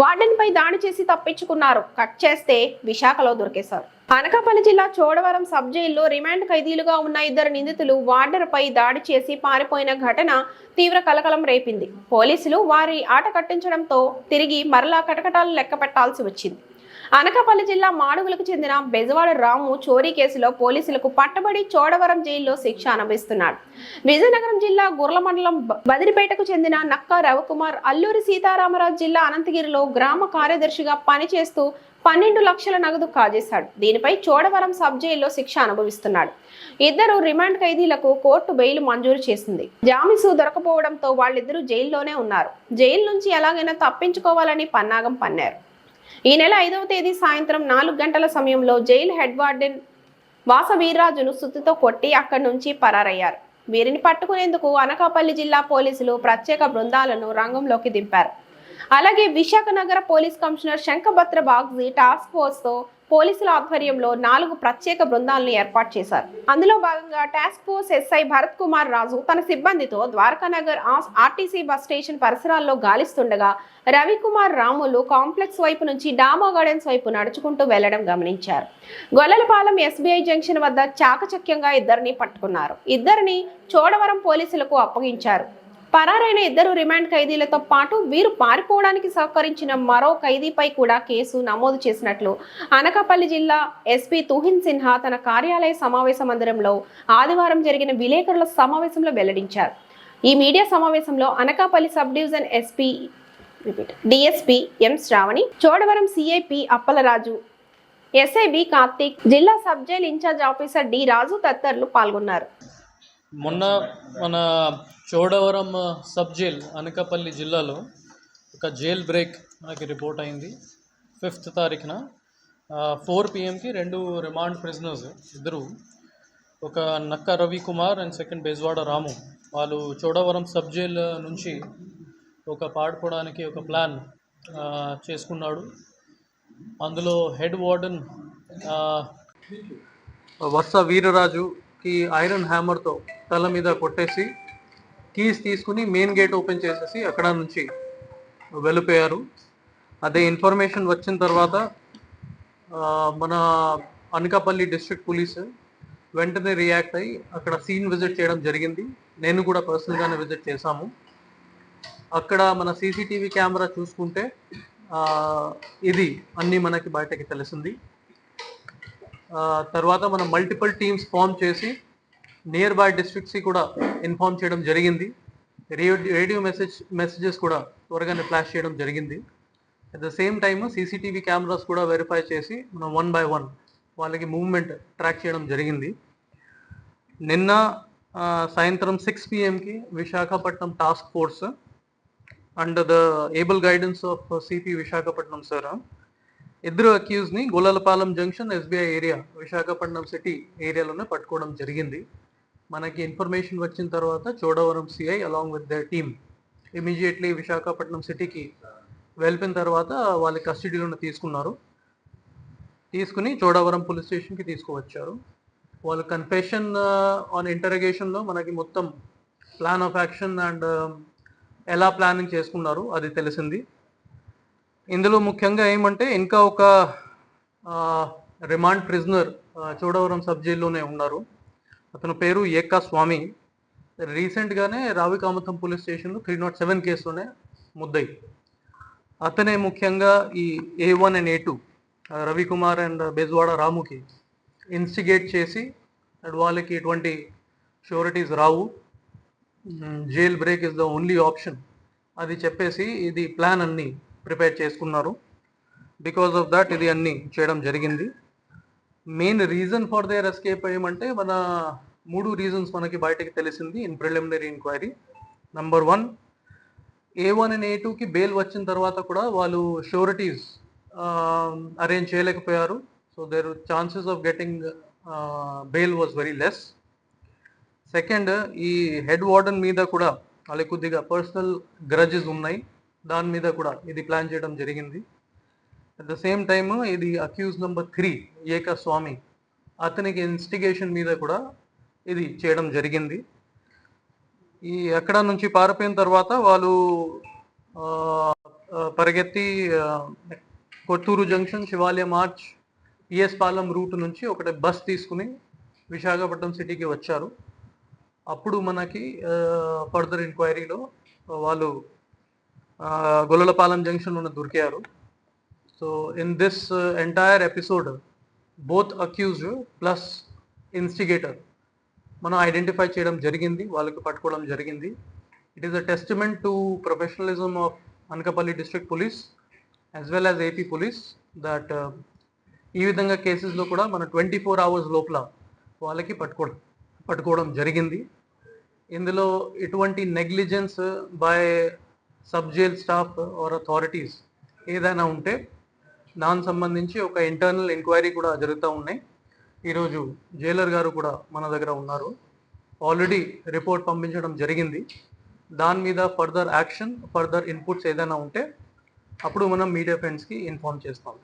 వార్డెన్పై దాడి చేసి తప్పించుకున్నారు. కట్ చేస్తే విశాఖలో దొరికేశారు. అనకాపల్లి జిల్లా చోడవరం సబ్ జైల్లో రిమాండ్ ఖైదీలుగా ఉన్న ఇద్దరు నిందితులు వార్డర్పై దాడి చేసి పారిపోయిన ఘటన తీవ్ర కలకలం రేపింది. పోలీసులు వారి ఆట కట్టించడంతో తిరిగి మరలా కటకటాలు లెక్క పెట్టాల్సి వచ్చింది. అనకాపల్లి జిల్లా మాడుగులకు చెందిన బెజవాడ రాము చోరీ కేసులో పోలీసులకు పట్టబడి చోడవరం జైల్లో శిక్ష అనుభవిస్తున్నాడు. విజయనగరం జిల్లా గుర్ల మండలం బదిరిపేటకు చెందిన నక్కా రవికుమార్ అల్లూరి సీతారామరాజు జిల్లా అనంతగిరిలో గ్రామ కార్యదర్శిగా పనిచేస్తూ పన్నెండు లక్షల నగదు కాజేశాడు. దీనిపై చోడవరం సబ్ జైల్లో శిక్ష అనుభవిస్తున్నాడు. ఇద్దరు రిమాండ్ ఖైదీలకు కోర్టు బెయిల్ మంజూరు చేసింది. జామీసు దొరకపోవడంతో వాళ్ళిద్దరూ జైల్లోనే ఉన్నారు. జైలు నుంచి ఎలాగైనా తప్పించుకోవాలని పన్నాగం పన్నారు. ఈ నెల ఐదవ తేదీ సాయంత్రం నాలుగు గంటల సమయంలో జైలు హెడ్ వార్డెన్ వాస వీర్రాజును సుత్తితో కొట్టి అక్కడి నుంచి పరారయ్యారు. వీరిని పట్టుకునేందుకు అనకాపల్లి జిల్లా పోలీసులు ప్రత్యేక బృందాలను రంగంలోకి దింపారు. అలాగే విశాఖ నగర police commissioner Shankhabrata Bagchi task ఫోర్స్తో పోలీసుల ఆధ్వర్యంలో నాలుగు ప్రత్యేక బృందాలను ఏర్పాటు చేశారు. అందులో భాగంగా task force SI Bharat Kumar Raju తన సిబ్బందితో ద్వారకానగర్ ఆర్టీసీ బస్ స్టేషన్ పరిసరాల్లో గాలిస్తుండగా రవికుమార్ రాములు కాంప్లెక్స్ వైపు నుంచి డామా గార్డెన్స్ వైపు నడుచుకుంటూ వెళ్ళడం గమనించారు. గొల్లలపాలెం ఎస్బీఐ జంక్షన్ వద్ద చాకచక్యంగా ఇద్దరిని పట్టుకున్నారు. ఇద్దరిని చోడవరం పోలీసులకు అప్పగించారు. పరారైన ఇద్దరు రిమాండ్ ఖైదీలతో పాటు వీరు పారిపోవడానికి సహకరించిన మరో ఖైదీపై కూడా కేసు నమోదు చేసినట్లు. అనకాపల్లి జిల్లా ఎస్పీ తుహిన్ సిన్హా తన కార్యాలయ సమావేశ మందిరంలో ఆదివారం జరిగిన విలేకరుల సమావేశంలో వెల్లడించారు. ఈ మీడియా సమావేశంలో Anakapalli sub division SP DSP M Sravani Chodavaram CI P Appalaraju SI B Karthik జిల్లా sub jail incharge officer D Raju తదితరులు పాల్గొన్నారు. మొన్న మన చోడవరం సబ్ జైల్ అనకాపల్లి జిల్లాలో ఒక జైల్ బ్రేక్ మనకి రిపోర్ట్ అయింది. ఫిఫ్త్ తారీఖున ఫోర్ పిఎంకి రెండు రిమాండ్ ప్రిజనర్స్ ఇద్దరు ఒక నక్క రవి కుమార్ అండ్ సెకండ్ బెజ్వాడ రాము. వాళ్ళు చోడవరం సబ్ జైల్ నుంచి ఒక పాడుకోవడానికి ఒక ప్లాన్ చేసుకున్నాడు. అందులో హెడ్ వార్డెన్ వర్ష ఈ ఐరన్ హ్యామర్తో తల మీద కొట్టేసి కీస్ తీసుకుని మెయిన్ గేట్ ఓపెన్ చేసేసి అక్కడ నుంచి వెళ్ళిపోయారు. అదే ఇన్ఫర్మేషన్ వచ్చిన తర్వాత మన అనకాపల్లి డిస్ట్రిక్ట్ పోలీస్ వెంటనే రియాక్ట్ అయ్యి అక్కడ సీన్ విజిట్ చేయడం జరిగింది. నేను కూడా పర్సనల్గానే విజిట్ చేశాము. అక్కడ మన సీసీటీవీ కెమెరా చూసుకుంటే ఇది అన్నీ మనకి బయటకి తెలిసింది. తర్వాత మనం మల్టిపుల్ టీమ్స్ ఫామ్ చేసి నియర్ బై డిస్ట్రిక్ట్స్కి కూడా ఇన్ఫార్మ్ చేయడం జరిగింది. రేడియో రేడియో మెసేజ్ మెసేజెస్ కూడా త్వరగానే ఫ్లాష్ చేయడం జరిగింది. At the same time CCTV cameras కూడా వెరిఫై చేసి మనం వన్ బై వన్ వాళ్ళకి మూవ్మెంట్ ట్రాక్ చేయడం జరిగింది. నిన్న సాయంత్రం six పిఎంకి Visakhapatnam task force under the able guidance of CP Visakhapatnam sir ఇద్దరు అక్యూజ్ని junction SBI area Visakhapatnam city ఏరియాలోనే పట్టుకోవడం జరిగింది. మనకి ఇన్ఫర్మేషన్ వచ్చిన తర్వాత Chodavaram CI along with the team immediately Visakhapatnam సిటీకి వెళ్ళిన తర్వాత వాళ్ళ కస్టడీలోనే తీసుకున్నారు. తీసుకుని చోడవరం పోలీస్ స్టేషన్కి తీసుకువచ్చారు. వాళ్ళు కన్ఫెషన్ ఆన్ ఇంటరగేషన్లో మనకి మొత్తం ప్లాన్ ఆఫ్ యాక్షన్ అండ్ ఎలా ప్లానింగ్ చేసుకున్నారు అది తెలిసింది. ఇందులో ముఖ్యంగా ఏమంటే ఇంకా ఒక రిమాండ్ ప్రిజనర్ చోడవరం సబ్ జైల్లోనే ఉన్నారు. అతని పేరు ఏకా స్వామి. రీసెంట్గానే రావికామతం పోలీస్ స్టేషన్లో త్రీ నాట్ సెవెన్ కేసులోనే ముద్దయి అతనే ముఖ్యంగా ఈ A one and A two Ravikumar and Bezawada రాముకి instigate చేసి అండ్ వాళ్ళకి ఎటువంటి sureties Rao. Jail break is the only option. అది చెప్పేసి ఇది ప్లాన్ అన్ని. ప్రిపేర్ చేసుకున్నారు. బికాస్ ఆఫ్ దట్ ఇది అన్ని చేయడం జరిగింది. Main reason for their escape ఏమంటే మన మూడు రీజన్స్ మనకి బయటకి తెలిసింది in preliminary enquiry number one A one and A టూకి బెయిల్ వచ్చిన తర్వాత కూడా వాళ్ళు షూరిటీస్ అరేంజ్ um, చేయలేకపోయారు. So their chances of getting bail was very less second ఈ హెడ్ వార్డెన్ మీద కూడా వాళ్ళకి కొద్దిగా పర్సనల్ గ్రజెస్ ఉన్నాయి. దాని మీద కూడా ఇది ప్లాన్ చేయడం జరిగింది. అట్ ద సేమ్ టైమ్ ఇది accused number three Eka Swamy అతనికి ఇన్స్టిగేషన్ మీద కూడా ఇది చేయడం జరిగింది. ఈ ఎక్కడ నుంచి పారిపోయిన తర్వాత వాళ్ళు పరిగెత్తి కొత్తూరు జంక్షన్ శివాలయం మార్చ్ పిఎస్ పాలెం రూట్ నుంచి ఒకటి బస్ తీసుకుని విశాఖపట్నం సిటీకి వచ్చారు. అప్పుడు మనకి ఫర్దర్ ఎంక్వైరీలో వాళ్ళు గొల్లపాలెం గొల్లలపాలెం జంక్షన్ ఉన్న దొరికారు. So in this entire episode both accused plus instigator మనం ఐడెంటిఫై చేయడం జరిగింది వాళ్ళకి పట్టుకోవడం జరిగింది. It is a testament to professionalism of Anakapalli district police as well as AP police that ఈ విధంగా కేసెస్లో కూడా మన ట్వంటీ ఫోర్ అవర్స్ లోపల వాళ్ళకి పట్టుకోవడం పట్టుకోవడం జరిగింది. ఇందులో ఎటువంటి negligence by sub jail staff or authorities ఏదైనా ఉంటే దానికి సంబంధించి ఒక ఇంటర్నల్ ఎంక్వైరీ కూడా జరుగుతూ ఉన్నాయి. ఈరోజు జైలర్ గారు కూడా మన దగ్గర ఉన్నారు. ఆల్రెడీ రిపోర్ట్ పంపించడం జరిగింది. దాని మీద ఫర్దర్ యాక్షన్ ఫర్దర్ ఇన్పుట్స్ ఏదైనా ఉంటే అప్పుడు మనం మీడియా ఫ్రెండ్స్కి ఇన్ఫార్మ్ చేస్తాం.